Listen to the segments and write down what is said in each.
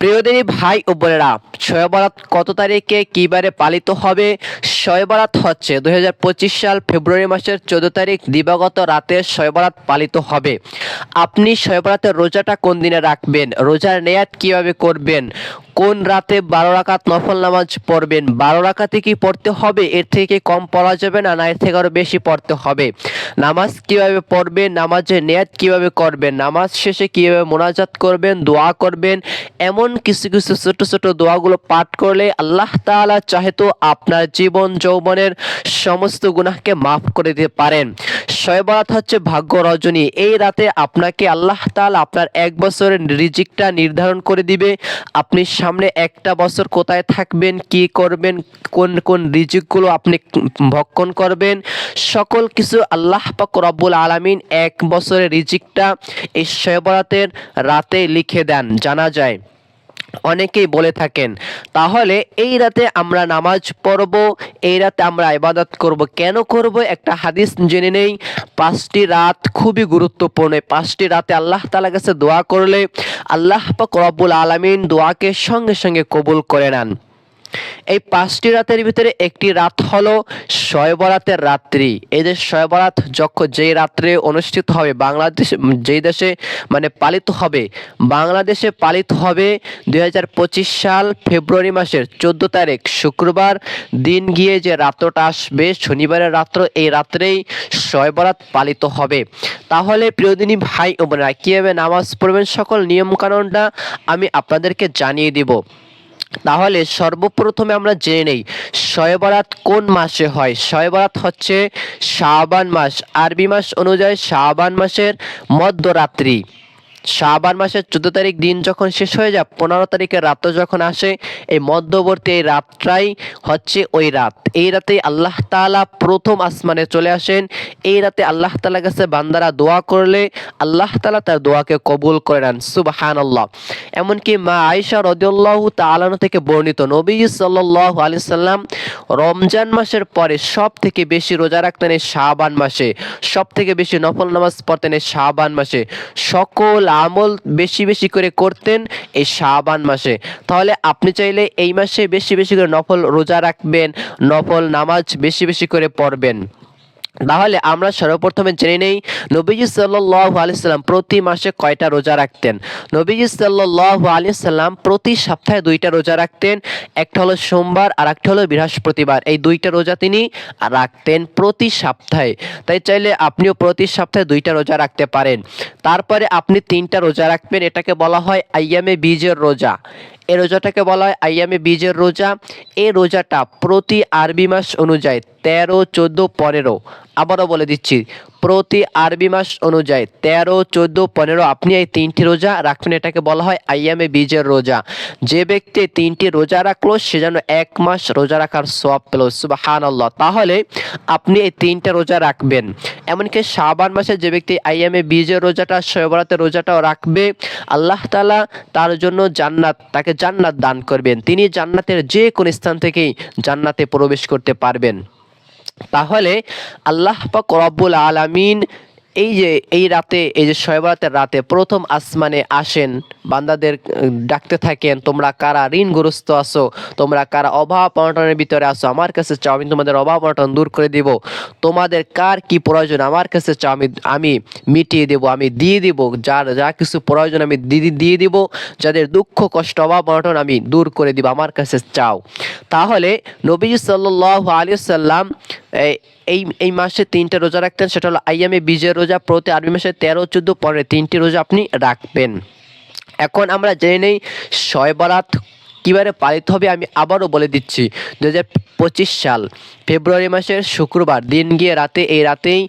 প্রিয়দিনী ভাই ও বোনেরা শয়বরাত কত তারিখে কিবারে পালিত হবে? শয়বরাত বরাত হচ্ছে দুই হাজার পঁচিশ সাল ফেব্রুয়ারি মাসের চোদ্দ তারিখ দিবাগত রাতে শয়বরাত পালিত হবে। আপনি শয়বরাতের রোজাটা কোন দিনে রাখবেন? রোজার নেয়াত কীভাবে করবেন? কোন রাতে বারো রাকাত নফল নামাজ পড়বেন? বারো রাকাতে কি পড়তে হবে? এর থেকে কম পড়া যাবে না না, এর থেকে আরও বেশি পড়তে হবে। নামাজ কীভাবে পড়বেন? নামাজের নেয়াত কীভাবে করবেন? নামাজ শেষে কীভাবে মোনাজাত করবেন? দোয়া করবেন? এমন কিছু কিছু ছোট ছোট দোয়াগুলো পাঠ করলে আল্লাহ তাআলা চাহে তো আপনার জীবন, যৌবনের সমস্ত গুনাহকে মাফ করে দিতে পারেন। শয়ে বরাত হচ্ছে ভাগ্য রজনী। এই রাতে আপনাকে আল্লাহ তাআলা আপনার এক বছরের রিজিকটা নির্ধারণ করে দিবে। আপনি সামনে একটা বছর কোথায় থাকবেন, কি করবেন, কোন কোন রিজিকগুলো আপনি ভক্ষণ করবেন। সকল কিছু আল্লাহ পাক রব্বুল আলামিন এক বছরের রিজিকটা এই শয়ে বরাতের রাতে লিখে দেন, জানা যায়। অনেকেই বলে থাকেন, তাহলে এই রাতে আমরা নামাজ পড়ব, এই রাতে আমরা ইবাদত করব। কেন করব? একটা হাদিস জেনে নেই। পাঁচটি রাত খুবই গুরুত্বপূর্ণ। পাঁচটি রাতে আল্লাহ তালা কাছে দোয়া করলে আল্লাহ পাক রব্বুল আলমিন দোয়াকে সঙ্গে সঙ্গে কবুল করে নেন। এই পাঁচটি রাতের ভিতরে একটি রাত হলো শয়বরাতের রাত্রি। এই যে শয়বরাত যখন যেই রাত্রে অনুষ্ঠিত হবে, বাংলাদেশ যেই দেশে মানে পালিত হবে, বাংলাদেশে পালিত হবে দুই হাজার পঁচিশ সাল ফেব্রুয়ারি মাসের চোদ্দ তারিখ, শুক্রবার দিন গিয়ে যে রাত্রটা আসবে, শনিবারের রাত্র, এই রাত্রেই শয়বরাত পালিত হবে। তাহলে প্রিয়দিনী ভাই ও বোনেরা, কীভাবে নামাজ পড়বেন? সকল নিয়মকানুনটা আমি আপনাদেরকে জানিয়ে দিব। তাহলে সর্বপ্রথমে আমরা জেনে নেই শয়েবরাত কোন মাসে হয়? শয়বরাত হচ্ছে শাবান মাস। আরবি মাস অনুযায়ী শাবান মাসের মধ্যরাত্রি। শাবান মাসের চোদ্দ তারিখ দিন যখন শেষ হয়ে যায়, পনেরো তারিখের রাত যখন আসে, এই মধ্যবর্তী এই রাতটাই হচ্ছে ওই রাত। এই রাতে আল্লাহ তাআলা প্রথম আসমানে চলে আসেন। এই রাতে আল্লাহ তালা কাছে বান্দারা দোয়া করলে আল্লাহ তালা তার দোয়াকে কবুল করে নেন। সুবাহান আল্লাহ এমনকি মা আয়েশা রদিউল্লাহ তালানো থেকে বর্ণিত নবী সাল্লাহ আলি সাল্লাম রমজান মাসের পরে সব থেকে বেশি রোজা রাখতেন এই শাবান মাসে। সব থেকে বেশি নফল নামাজ পড়তেন এই শাবান মাসে। সকল আমল বেশি বেশি করে করতেন এই শাবান মাসে। তাহলে আপনি চাইলে এই মাসে বেশি বেশি করে নফল রোজা রাখবেন, নফল নামাজ বেশি বেশি করে পড়বেন। তাহলে আমরা সর্বপ্রথমে জেনে নেই, নবীজি সাল্লাহ আলিয়াল্লাম প্রতি মাসে কয়টা রোজা রাখতেন? নবীজি সাল্লাহ আলিয়াল্লাম প্রতি সপ্তাহে দুইটা রোজা রাখতেন, একটা হলো সোমবার আর একটা হলো বৃহস্পতিবার। এই দুইটা রোজা তিনি রাখতেন প্রতি সপ্তাহে। তাই চাইলে আপনিও প্রতি সপ্তাহে দুইটা রোজা রাখতে পারেন। তারপরে আপনি তিনটা রোজা রাখবেন, এটাকে বলা হয় আইয়ামে বীজের রোজা। এই রোজাটাকে বলা হয় আইয়ামে বীজের রোজা। এই রোজাটা প্রতি আরবি মাস অনুযায়ী তেরো, চোদ্দ, পনেরো। আবারও বলে দিচ্ছি, প্রতি আরবি মাস অনুযায়ী তেরো, চোদ্দ, পনেরো, আপনি এই তিনটি রোজা রাখবেন, এটাকে বলা হয় আইয়ামে বীজের রোজা। যে ব্যক্তি তিনটি রোজা রাখল, সে যেন এক মাস রোজা রাখার সব পেল সুবাহান আল্লাহ তাহলে আপনি এই তিনটা রোজা রাখবেন। এমনকি শাবান মাসে যে ব্যক্তি আইয়ামে বীজের রোজাটা শয়বরাতের রোজাটাও রাখবে, আল্লাহ তালা তার জন্য জান্নাত, তাকে জান্নাত দান করবেন। তিনি জান্নাতের যে কোন স্থান থেকেই জান্নাতে প্রবেশ করতে পারবেন। তাহলে আল্লাহ পাক রব্বুল আলামিন এই যে, এই রাতে, এই যে শয়বরাতের রাতে প্রথম আসমানে আসেন, বান্দাদের ডাকতে থাকেন, তোমরা কারা ঋণগ্রস্ত আছো? তোমরা কারা অভাব অনটনের ভিতরে আসো আমার কাছে চাও, আমি তোমাদের অভাব অনটন দূর করে দিব। তোমাদের কার কি প্রয়োজন? আমার কাছে চাও, আমি আমি মিটিয়ে দেব, আমি দিয়ে দিব। যার, যা কিছু প্রয়োজন, আমি দিয়ে দিয়ে দিব। যাদের দুঃখ, কষ্ট, অভাব অনটন আমি দূর করে দিব, আমার কাছে চাও। তাহলে নবী সাল্লাহ আলী সাল্লাম এই এই মাসে তিনটে রোজা রাখতেন, সেটা হলো আইয়ামে বীজের রোজা প্রতি আরবি মাসে তেরো, চোদ্দ, পরে তিনটি রোজা আপনি রাখবেন। এখন আমরা জেনে নেই শয় বরাত কীভাবে পালিত হবে, আমি আবারও বলে দিচ্ছি। দু সাল, ফেব্রুয়ারি মাসের শুক্রবার, দিন গিয়ে রাতে, এই রাতেই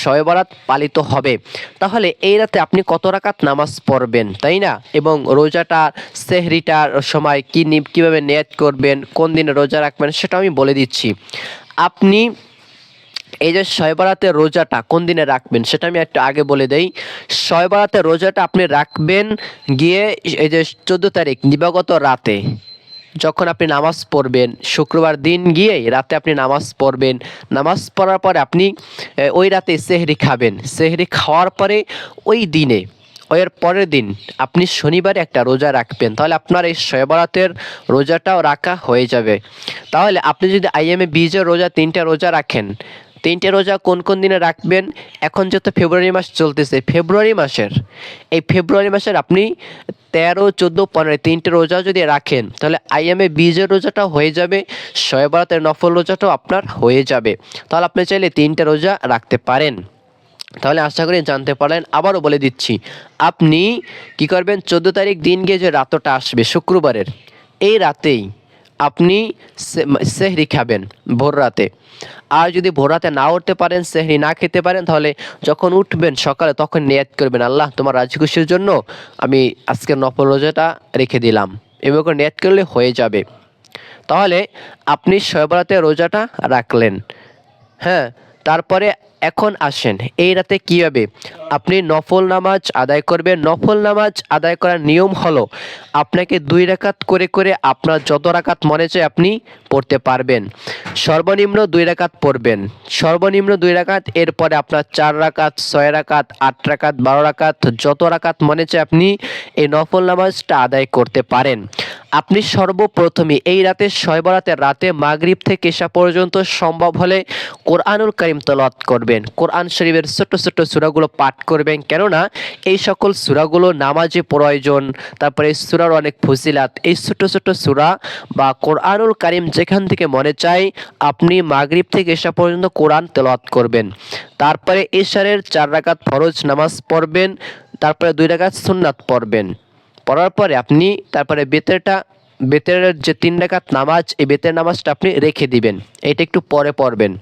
শয় বরাত পালিত হবে। তাহলে এই রাতে আপনি কত রাকাত নামাজ পড়বেন, তাই না? এবং রোজাটার সেহরিটার সময় কী কীভাবে নেয়াত করবেন, কোন দিনে রোজা রাখবেন সেটা আমি বলে দিচ্ছি। আপনি এই যে শয়বরাতের রোজাটা কোন দিনে রাখবেন, সেটা আমি একটু আগে বলে দেই। শয়বরাতের রোজাটা আপনি রাখবেন গিয়ে এই যে চোদ্দ তারিখ, দিবাগত রাতে যখন আপনি নামাজ পড়বেন, শুক্রবার দিন গিয়ে রাতে আপনি নামাজ পড়বেন। নামাজ পড়ার পরে আপনি ওই রাতে সেহরি খাবেন। সেহরি খাওয়ার পরে ওই দিনে এর পরের দিন আপনি শনিবারে একটা রোজা রাখবেন। তাহলে আপনার এই শয়বরাতের রোজাটাও রাখা হয়ে যাবে। তাহলে আপনি যদি আইএমএ বীজের রোজা, তিনটা রোজা রাখেন তিনটে রোজা কোন কোন দিনে রাখবেন? এখন যেহেতু ফেব্রুয়ারি মাস চলতেছে, ফেব্রুয়ারি মাসের, এই ফেব্রুয়ারি মাসের আপনি তেরো, চোদ্দ, পনেরো তিনটে রোজা যদি রাখেন, তাহলে আইএমএ বীজের রোজাটা হয়ে যাবে শয়বরাতের নফল রোজাটাও আপনার হয়ে যাবে। তাহলে আপনি চাইলে তিনটে রোজা রাখতে পারেন। তাহলে আশা করি জানতে পারলেন, আবারও বলে দিচ্ছি, আপনি কি করবেন? চোদ্দ তারিখ দিন গিয়ে যে রাতটা আসবে, শুক্রবারের, এই রাতেই আপনি সেহরি খাবেন ভোর রাতে। আর যদি ভোর রাতে না উঠতে পারেন, সেহরি না খেতে পারেন, তাহলে যখন উঠবেন সকালে তখন নিয়াত করবেন। আল্লাহ, তোমার রাজি খুশির জন্য আমি আজকের নফল রোজাটা রেখে দিলাম। এভাবে করে নিয়াত করলে হয়ে যাবে। তাহলে আপনি শয়বরাতে রোজাটা রাখলেন। হ্যাঁ তারপরে এখন আসেন, এই রাতে কী হবে আপনি নফল নামাজ আদায় করবেন। নফল নামাজ আদায় করার নিয়ম হলো, আপনাকে দুই রাকাত করে করে আপনার যত রাকাত মনে চায় আপনি পড়তে পারবেন। সর্বনিম্ন দুই রাকাত পড়বেন। সর্বনিম্ন দুই রাকাত, এরপরে আপনার চার রাকাত, ছয় রাকাত, আট রাকাত, বারো রাকাত, যত রাকাত মনে চায় আপনি এই নফল নামাজটা আদায় করতে পারেন। আপনি সর্বপ্রথমে এই রাতে শয়বরাতের রাতে মাগরিব থেকে এসা পর্যন্ত সম্ভব হলে কোরআনুল করিম তলাত করবেন। কোরআন শরীফের ছোট্ট ছোট্ট সূরাগুলো পাঠ করবেন। কেননা এই সকল সূরাগুলো নামাজে প্রয়োজন, তারপরে এই সূরার অনেক ফজিলাত। এই ছোট ছোট সূরা বা কোরআনুল করিম যেখান থেকে মনে চায়, আপনি মাগরিব থেকে এসা পর্যন্ত কোরআন তেলাওয়াত করবেন। তারপরে এশারের চার রাকাত ফরজ নামাজ পড়বেন, তারপরে দুই রাকাত সুন্নাত পড়বেন। পড়ার পরে আপনি তারপরে বেতেরটা, বেতের যে তিন রাকাত নামাজ, এই বেতের নামাজটা আপনি রেখে দিবেন। এটা একটু পরে পড়বেন।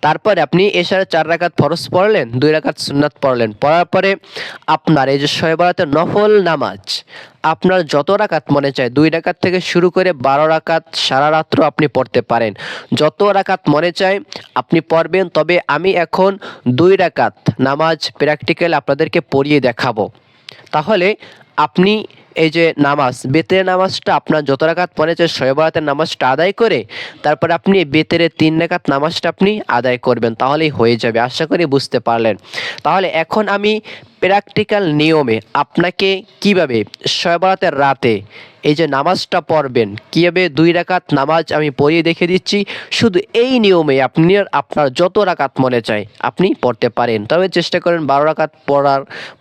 তারপরে আপনি এশারে চার রাকাত ফরজ পড়লেন, দুই রাকাত সুন্নাত পড়লেন। পড়ার পরে আপনার এই যে শয়বরাতের নফল নামাজ, আপনার যত রাকাত মনে চায়, দুই রাকাত থেকে শুরু করে বারো রাকাত সারা রাত্র আপনি পড়তে পারেন। যত রাকাত মনে চায়, আপনি পড়বেন। তবে আমি এখন দুই রাকাত নামাজ প্র্যাকটিক্যাল আপনাদেরকে পড়িয়ে দেখাবো। তাহলে আপনি এই যে নামাজ, বেতের নামাজটা আপনার যত রাকাত মনে শয়বরাতের নামাজটা আদায় করে, তারপর আপনি বেতের তিন রাকাত নামাজটা আপনি আদায় করবেন, তাহলেই হয়ে যাবে, আশা করি বুঝতে পারলেন। তাহলে এখন আমি প্র্যাকটিক্যাল নিয়মে আপনাকে কীভাবে শয়বরাতের রাতে এই যে নামাজটা পড়বেন, কীভাবে দুই রাকাত নামাজ আমি পড়িয়ে দেখে দিচ্ছি, শুধু এই নিয়মে আপনি আপনার যত রাকাত মনে চায় আপনি পড়তে পারেন। তবে চেষ্টা করেন বারো রাকাত পড়ার,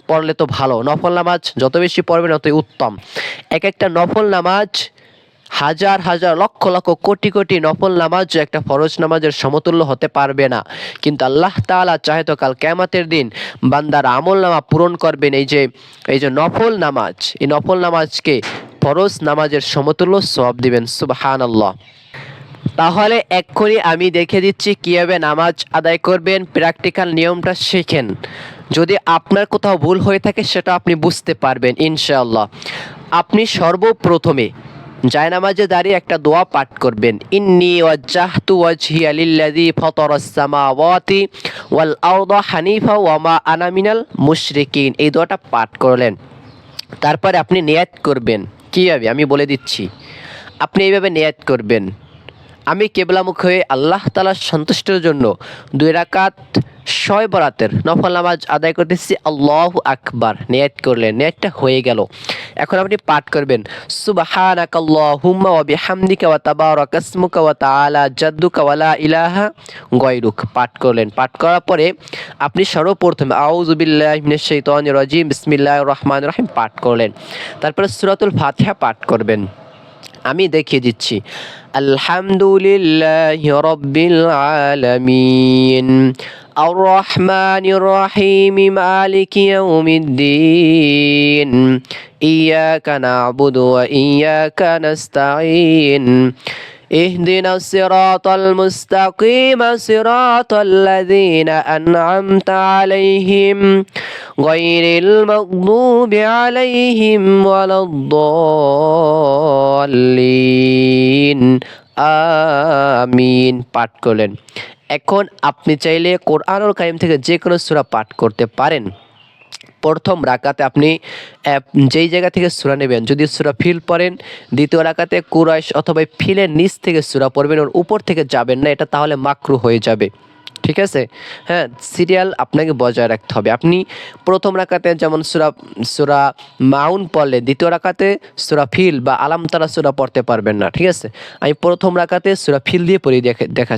পড়লে তো ভালো। নফল নামাজ যত বেশি পড়বেন ততই উত্তম। এক একটা নফল নামাজ হাজার হাজার, লক্ষ লক্ষ, কোটি কোটি নফল নামাজ একটা ফরজ নামাজের সমতুল্য হতে পারবে না। কিন্তু আল্লাহ তাআলা চাহে তো কাল কেয়ামতের দিন বান্দার আমল নামা পূরণ করবেন এই যে এই যে নফল নামাজ। এই নফল নামাজকে ফরজ নামাজের সমতুল্য সব দিবেন সুবহান আল্লাহ তাহলে এক্ষুনি আমি দেখে দিচ্ছি কীভাবে নামাজ আদায় করবেন, প্র্যাকটিক্যাল নিয়মটা শেখেন। যদি আপনার কোথাও ভুল হয়ে থাকে সেটা আপনি বুঝতে পারবেন, ইনশাআল্লাহ। আপনি সর্বপ্রথমে জায়নামাজে দাঁড়িয়ে একটা দোয়া পাঠ করবেন। ইন্নি ওয়াজ্জাহতু ওয়াজহিয়া লিল্লাযী ফাতারাস সামাওয়াতি ওয়াল আরদা হানিফা ওয়া মা আনা মিনাল মুশরিকিন। এই দোয়াটা পাঠ করলেন। তারপরে আপনি নেয়াত করবেন। কীভাবে আমি বলে দিচ্ছি। আপনি এইভাবে নেয়াত করবেন। আমি কেবলামুখ হয়ে আল্লাহ তালার সন্তুষ্টের জন্য দুই রাকাত ছয় বরাতের নফল নামাজ আদায় করতেছি। আল্লাহ আকবার। নেয়াত করলেন। নেয়াতটা হয়ে গেল। এখন আপনি পাঠ করবেন। সুবহানাক আল্লাহুম্মা ওয়া বিহামদিকা ওয়া তাবারাকা ইসমুকা ওয়া তাআলা জাদ্দুকা ওয়া ইলাহা গায়রুক। পাঠ করলেন। পাঠ করার পরে আপনি সর্বপ্রথমে আউযু বিল্লাহি মিনাশ শাইতানির রাজিম। বিসমিল্লাহির রহমানির রহিম পাঠ করলেন। তারপরে সূরাতুল ফাতিহা পাঠ করবেন। আমি দেখিয়ে দিচ্ছি। আলহামদুলিল্লাহ রব্বিল আলামিন। আর রহমানির রহিম মালিক ইয়াউমিদ্দিন। ইয়াকা না'বুদু ওয়া ইয়াকা নাস্তাঈন। اهدنا الصراط المستقيم صراط الذين أنعمت عليهم غير المغضوب عليهم ولا الضالين আমিন পাঠ করলেন এখন আপনি চাইলে কোরআনুল কারিম থেকে যে কোনো সূরা পাঠ করতে পারেন প্রথম রাকাতে আপনি যেই জায়গা থেকে সুরা নেবেন, যদি সুরা ফিল পড়েন, দ্বিতীয় রাকাতে কুরাইশ অথবা ফিলের নিচ থেকে সুরা পড়বেন, ওর উপর থেকে যাবেন না, এটা তাহলে মাকরু হয়ে যাবে। ঠিক আছে? হ্যাঁ সিরিয়াল আপনাকে বজায় রাখতে হবে। আপনি প্রথম রাখাতে যেমন সুরা সুরা মাউন পড়লে, দ্বিতীয় রাখাতে সুরা ফিল বা আলামতারা সুরা পড়তে পারবেন না। ঠিক আছে? আমি প্রথম রাখাতে সুরা ফিল দিয়ে পড়ে দেখে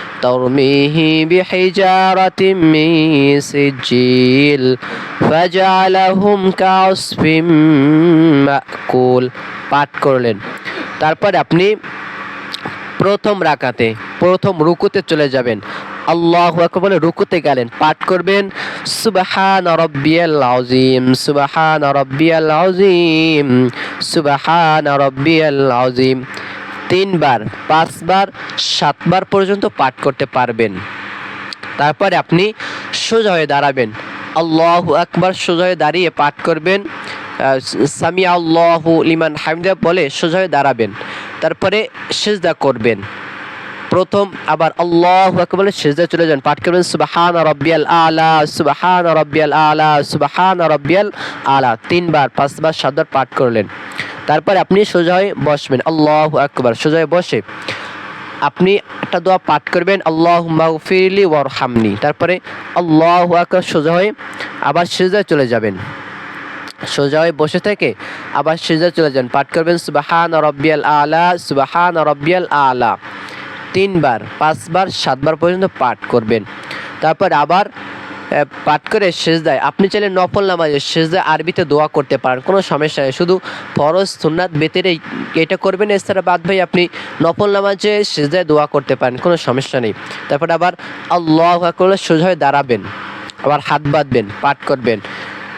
ترميه بحجارة من سجيل فجعلهم كعصف مأكول পাঠ করলেন তারপর আপনি প্রথম রাকাতে প্রথম রুকুতে চলে যাবেন আল্লাহ আকবার বলে রুকুতে গেলেন পাঠ করবেন সুবাহান রব্বিয়াল আযীম সুবাহান রব্বিয়াল আযীম সুবাহান রব্বিয়াল আযীম তিনবার পাঁচবার সাতবার পর্যন্ত পাঠ করতে পারবেন। তারপরে আপনি সোজা হয়ে দাঁড়াবেন। আল্লাহ আকবার সোজা হয়ে দাঁড়িয়ে পাঠ করবেন। আহ, সামি আল্লাহ লিমান হামিদা বলে সোজা হয়ে দাঁড়াবেন। তারপরে সেজদা করবেন। প্রথম আবার আল্লাহ আকবার বলে সেজদা চলে যান। পাঠ করবেন সুবাহান রব্বিয়াল আলা সুবাহান রব্বিয়াল আলা সুবাহান রব্বিয়াল আলা। তিনবার পাঁচবার সাতবার পাঠ করলেন। তারপরে আপনি সোজা হয়ে বসবেন। আল্লাহ আকবার, সোজা হয়ে বসে। আপনি একটা দোয়া পাঠ করবেন আল্লাহ মাগফিরলি ওয়ারহামনি। তারপরে আল্লাহ আকবার, সোজা হয়ে আবার সেজদায় চলে যাবেন। সোজা হয়ে বসে থেকে আবার সেজা চলে যান। পাঠ করবেন, সুবাহান রব্বিয়াল আলা, সুবাহান রব্বিয়াল আলা। তিনবার, পাঁচবার, সাতবার পর্যন্ত পাঠ করবেন। তারপর আবার পাঠ করে শেষ দেয় আপনি চাইলে নফল নামাজে সেজদায় আরবিতে দোয়া করতে পারেন, কোনো সমস্যা নেই। শুধু ফরজ সুন্নাত বেতের এই এটা করবেন এছাড়া বাদ ভাই আপনি নফল নামাজে সেজদায় দোয়া করতে পারেন, কোনো সমস্যা নেই। তারপর আবার আল্লাহ করলে সোজা হয়ে দাঁড়াবেন, আবার হাত বাঁধবেন, পাঠ করবেন।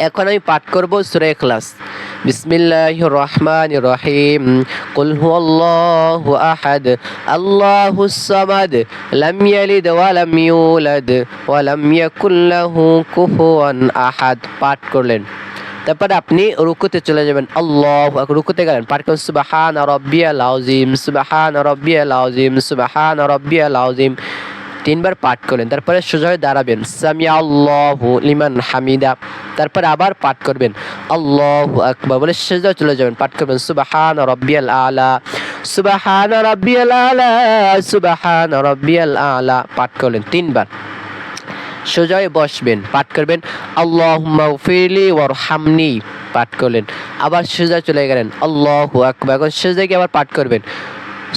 এখন আমি পাঠ করব সূরা ইখলাস। বিসমিল্লাহির রহমানির রহিম। কুল হুয়াল্লাহু আহাদ। আল্লাহুস সামাদ। লাম ইয়ালিদ ওয়া লাম ইউলাদ। ওয়া লাম ইয়াকুল লাহু কুফুয়ান আহাদ। পাঠ করলেন। তারপরে আপনি রুকুতে চলে যাবেন। আল্লাহ রুকুতে গেলেন। পাঠ করেন, সুবাহান রব্বিয়াল আযীম, সুবাহান রব্বিয়াল আযীম, সুবাহান রব্বিয়াল আযীম। তিনবার পাঠ করলেন। তারপরে সোজা হয়ে দাঁড়াবেন। সামিয়া আল্লাহু লিমান হামিদা। তারপরে আবার পাঠ করবেন। আল্লাহু আকবার। বলে সোজা চলে যাবেন, পাঠ করবেন, সুবাহান রব্বিয়াল আলা। সুবাহান রব্বিয়াল আলা। সুবাহান রব্বিয়াল আলা। পাঠ করলেন তিনবার। সোজা হয়ে বসবেন, পাঠ করবেন আল্লাহ আল্লাহুম্মা ফিরলি ওয়ারহামনি। পাঠ করলেন। আবার সোজা চলে গেলেন, আল্লাহ আকবার। এখন সোজা গিয়ে আবার পাঠ করবেন,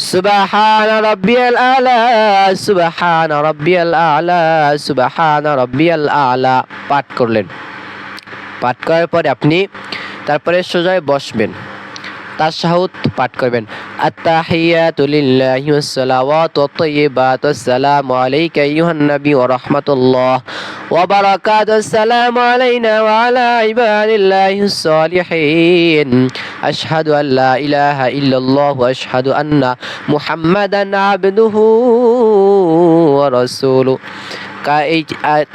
সুবাহান রাব্বিয়াল আলা। সুবাহান রাব্বিয়াল আলা। সুবাহান রাব্বিয়াল আলা। পাঠ করলেন। পাঠ করার পরে আপনি তারপরে সোজা হয়ে বসবেন সাহুত পাঠ করবেন। আত্তাহিয়াতু লিল্লাহি ওয়াসসালাওয়াতু ওয়াত-তাইয়্যিবাতু আসসালামু আলাইকা আইয়ুহান নবী ওয়া রাহমাতুল্লাহ। ওয়া বারাকাতুহু আসসালামু আলাইনা ওয়া আলা ইবাদিল্লাহিস সালিহিন। আশহাদু আন লা ইলাহা ইল্লাল্লাহ ওয়া আশহাদু আন্না মুহাম্মাদান আবদুহু ওয়া রাসূলুহু। এই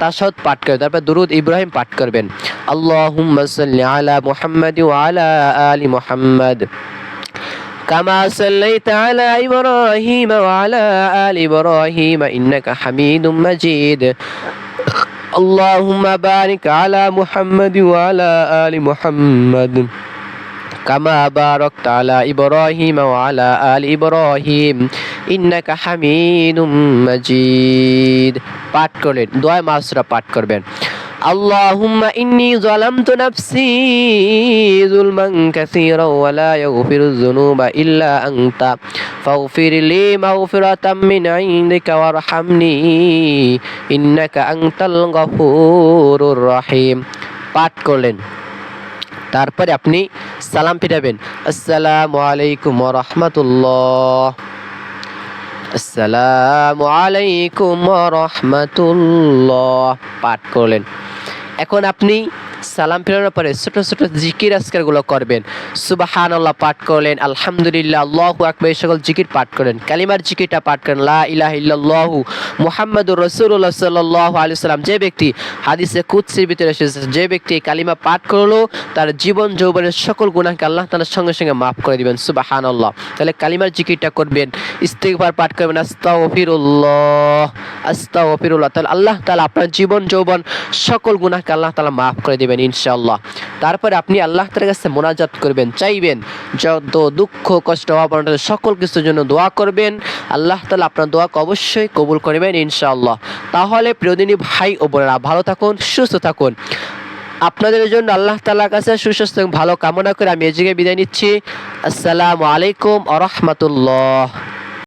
তাসাদ পাঠ করবেন তারপর দুরুদ ইব্রাহিম পাঠ করবেন আল্লাহুম্মা সাল্লি আলা মুহাম্মাদ ওয়া আলা আলি মুহাম্মাদ كما صليت على إبراهيم وعلى آل إبراهيم إنك حميد مجيد اللهم بارك على محمد وعلى آل محمد كما باركت على إبراهيم وعلى آل إبراهيم إنك حميد مجيد পাঠ করলেন, দোয়া মাসরা পাঠ করবেন। ইন্নি জালামতু নাফসি যুলমান কাসীরা ওয়া লা ইয়াগফিরুয যুনুবা রহিম। পাঠ করলেন। তারপরে আপনি সালাম ফিরাবেন আসসালামু আলাইকুম ওয়া রাহমাতুল্লাহ। আসসালামু আলাইকুম রহমতুল্লাহ। পাঠ করলেন। এখন আপনি সালাম ফেরানোর পরে ছোট ছোট জিকির আজকারগুলো করবেন। সুবাহান আল্লাহ পাঠ করলেন, আলহামদুলিল্লাহ, আল্লাহ আকবর সকল জিকির পাঠ করেন। কালিমার জিকিরটা পাঠ করেন, লা ইলাহ ইল্লাল্লাহু মুহাম্মাদুর রাসূলুল্লাহ সাল্লাল্লাহু আলাইহি সাল্লাম যে ব্যক্তি হাদিসে কুদসির ভিতরে এসেছে, যে ব্যক্তি কালিমা পাঠ করল, তার জীবন যৌবনের সকল গুনাহকে আল্লাহ তাআলার সঙ্গে সঙ্গে মাফ করে দিবেন, সুবহানাল্লাহ। তাহলে কালিমার জিকিরটা করবেন, ইস্তিগফার পাঠ করবেন, আস্তাগফিরুল্লাহ আস্তাগফিরুল্লাহ। তাহলে আল্লাহ তাআলা আপনার জীবন যৌবন সকল গুনাহকে আল্লাহ তাআলা মাফ করে দিবেন। ইনশাআল্লাহ। তারপরে আপনি আল্লাহ তাআলার কাছে মোনাজাত করবেন, চাইবেন। যত দুঃখ, কষ্ট, অভাব সকল কিছুর জন্য দোয়া করবেন। আল্লাহ তাআলা আপনার দোয়াকে অবশ্যই কবুল করবেন, ইনশাআল্লাহ। তাহলে প্রিয়দিনী ভাই ও বোনেরা, ভালো থাকুন, সুস্থ থাকুন। আপনাদের জন্য আল্লাহ তাআলার কাছে সুস্বাস্থ্য ভালো কামনা করে আমি এদিকে বিদায় নিচ্ছি। আসসালামু আলাইকুম আ রহমতুল্লাহ।